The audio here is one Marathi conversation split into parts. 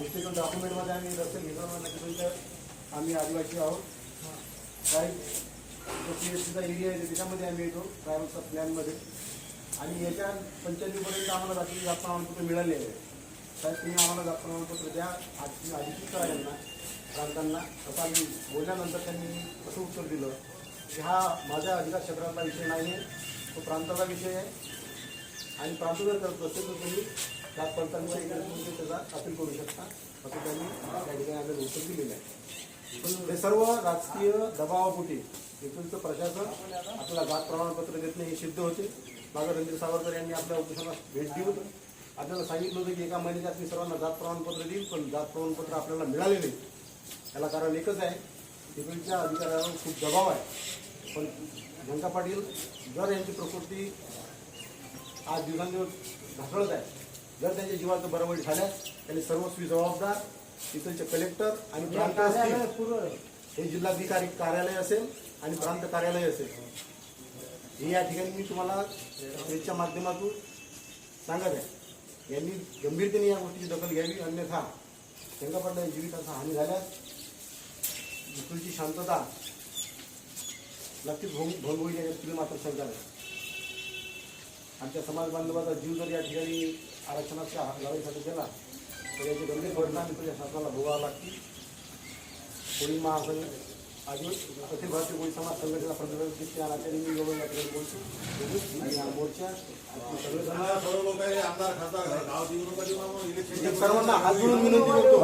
हिस्टॉरिकल डॉक्युमेंटमध्ये आम्ही दर्शन घेतो आम्ही आदिवासी आहोत. काही जो पी एस सीचा एरिया आहे त्याच्यामध्ये आम्ही येतो ट्रायबलच्या प्लॅनमध्ये आणि याच्या पंचायतीपर्यंत आम्हाला जातीचे जात प्रमाणपत्र मिळाले आहे. साहेब तुम्ही आम्हाला जात प्रमाणपत्र द्या. आधी अधिकृत यांना प्रांतांना असं आम्ही बोलल्यानंतर त्यांनी असं उत्तर दिलं की हा माझ्या अधिकार क्षेत्रातला विषय नाही आहे तो प्रांताचा विषय आहे. आणि प्रांत जर करत असेल तर तुम्ही जात पंचांच्या तुम्ही त्याचा अपील करू शकता. असं त्यांनी त्या ठिकाणी आपल्याला उत्तर दिलेलं आहे. हे सर्व राजकीय दबावापोटी इथूनचं प्रशासन आपल्याला जात प्रमाणपत्र देत नाही हे सिद्ध होते. मागं रणजित सावरकर यांनी आपल्या उपोषणाला भेट देऊन आपल्याला सांगितलं होतं की एका महिन्यात मी सर्वांना जात प्रमाणपत्र देईल पण जात प्रमाणपत्र आपल्याला मिळाले नाही. त्याला कारण एकच आहे तिकडच्या अधिकाऱ्यावर खूप दबाव आहे. पण जनता पाटील जर यांची प्रकृती आज दिवसांदिवस ढासळत आहे जर त्यांच्या जीवाचं बरं वाईट झाल्यास त्यांनी सर्वस्वी जबाबदार तिथलचे कलेक्टर आणि प्रांत असतील हे जिल्हाधिकारी कार्यालय असेल आणि प्रांत कार्यालय असेल. हे या ठिकाणी मी तुम्हाला प्रेसच्या माध्यमातून सांगत आहे. यांनी गंभीरतेने या गोष्टीची दखल घ्यावी अन्यथा शेंगापट्टा जीविताचा हानी झाल्यास इथलची शांतता नक्कीच भंग भंग होईल याच्यात तुला मात्र शंका नाही. आमच्या समाज बांधवाचा जीव जर या ठिकाणी आरक्षणाच्या लढाईसाठी गेला तर याचे गंभीर परिणाम तुझ्या शासनाला भोगावे लागतील. कोळी महासंघ आधी अखिल भारतीय कोळी समाज आणि हा मोर्चा सगळेजण सर्व लोक आमदार खासदार एक सर्वांना हात जोडून विनंती करतो.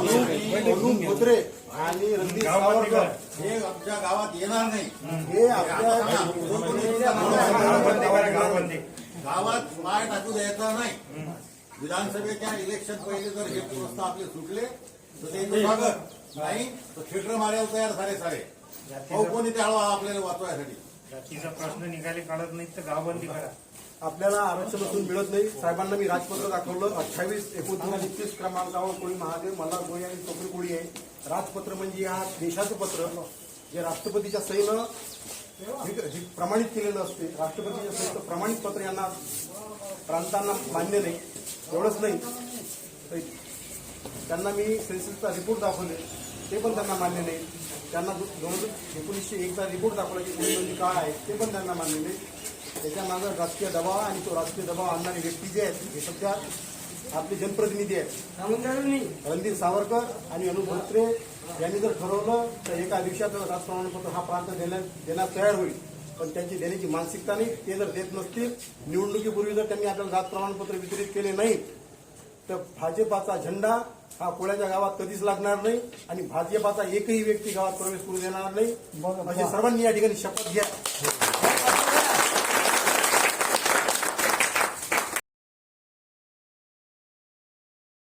धोत्रे आणि रणदीप सावरकर हे आमच्या गावात येणार नाही हे आपल्या गावात पाय टाकू द्यायचा नाही विधानसभेच्या इलेक्शन पहिले जर हे प्रस्ताव आपले सुटले तर ते स्वागत नाही तर थिएटर मारायला तयार झाले सारे भाऊ कोणी त्या आपल्याला वाचवायसाठी जातीचा प्रश्न निघाले काढत नाही तर गावबंदी करा. आपल्याला आरक्षण असून मिळत नाही. साहेबांना मी राजपत्र दाखवलं. अठ्ठावीस एकोणतीस एकतीस क्रमांकावर कोळी महादेव मल्हार गोळी आणि चोपडी कोळी आहे? राजपत्र म्हणजे या देशाचं पत्र. जे राष्ट्रपतीच्या सहीनं हे- हे प्रमाणित केलेलं असते राष्ट्रपतीच्या सहीचं प्रमाणित पत्र यांना प्रांतांना मान्य नाही. एवढंच नाही. त्यांना मी सेन्सिसचा रिपोर्ट दाखवले. ते पण त्यांना मान्य नाही. त्यांना दोन हजार एकोणीसशे एकचा रिपोर्ट दाखवला की म्हणजे काय आहे ते पण त्यांना मान्य नाही. त्याच्या मागं राजकीय दबाव आहे आणि तो राजकीय दबाव आणणारे व्यक्ती जे आहेत हे सध्या आपले जनप्रतिनिधी आहेत. रणदीप सावरकर आणि अनुप धोत्रे यांनी जर ठरवलं तर एका दिवसात राज प्रमाणपत्र हा प्रांत देण्यास तयार होईल. पण त्यांची देण्याची मानसिकता नाही. ते जर देत नसतील निवडणुकीपूर्वी जर त्यांनी आपल्याला जात प्रमाणपत्र वितरित केले नाही तर भाजपाचा झेंडा हा कोळ्याच्या गावात कधीच लागणार नाही आणि भाजपाचा एकही व्यक्ती गावात प्रवेश करू देणार नाही. अशी सर्वांनी या ठिकाणी शपथ घ्या.